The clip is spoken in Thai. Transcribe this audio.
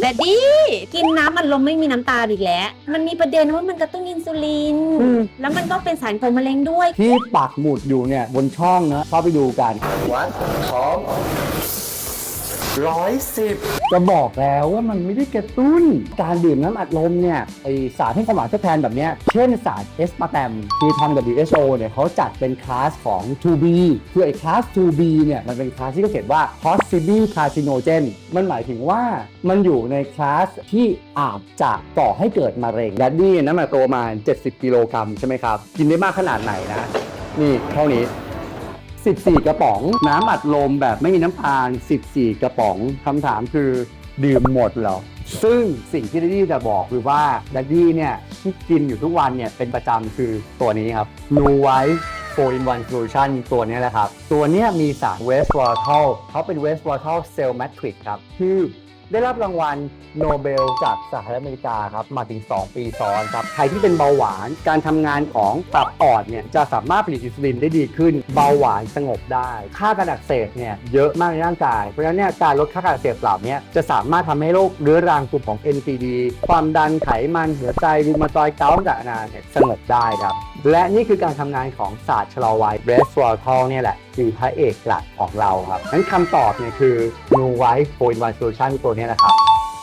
แดดดี้กินน้ำอัดลมไม่มีน้ำตาลอีกแล้ว มันมีประเด็นว่ามันกระตุ้นอินซูลิน อืม แล้วมันก็เป็นสารก่อมะเร็งด้วย ที่ปักหมุดอยู่เนี่ยบนช่องนะเข้าไปดูกันวัดพ ร้อยสิบจะบอกแล้วว่ามันไม่ได้กระตุ้น การดื่มน้ำอัดลมเนี่ยไอสารให้ความหวานทดแทนแบบเนี้ยเช่นสารเอสปาร์ตมที่ทาง WHO เนี่ยเขาจัดเป็นคลาสของ 2B คือไอคลาส 2B เนี่ยมันเป็นคลาสที่เขาเขียนว่า possible carcinogen มันหมายถึงว่ามันอยู่ในคลาสที่อาจจะก่อให้เกิดมะเร็งแดดดี้น้ำหนักตัวมา 70 กิโลกรัมใช่ไหมครับ กินได้มากขนาดไหนนะ นี่เท่านี้ 14 กระป๋อง น้ำอัดลมแบบไม่มีน้ำตาล 14 กระป๋องคำถามคือดื่มหมดเหรอ ซึ่งสิ่งที่ดัดดี้จะบอกคือว่าดัดดี้เนี่ยที่กินอยู่ทุกวันเนี่ยเป็นประจำคือตัวนี้ครับ Blue White 4 in 1 solution ตัวนี้แหละครับ ตัวนี้มีสารเวสต์วอร์ทัลเขาเป็น West v o l a t i l Cell Matrix ครับ คือ ได้รับรางวัลโนเบลจากสหรัฐอเมริกาครับมาถึง 2 ปีซ้อนครับใครที่เป็นเบาหวานการทำงานของตับอ่อนเนี่ยจะสามารถผลิตอินซูลินได้ดีขึ้น เบาหวานสงบได้ ค่าการอักเสบเนี่ยเยอะมากในร่างกาย เพราะฉะนั้นเนี่ยการลดค่าการอักเสบเหล่านี้จะสามารถทำให้โรคเรื้อรังกลุ่มของ NPD ความดันไขมันหัวใจรูมาตอยเกาต์ต่างๆนานาเนี่ยสงบได้ครับและนี่คือการทำงานของศาสตร์ชะลอวัยเบรสวอลทอลเนี่ยแหละ คือพระเอกหลักของเราครับงั้นคำตอบเนี่ยคือ New White 4 in 1 Solution ตัวเนี้นะครับ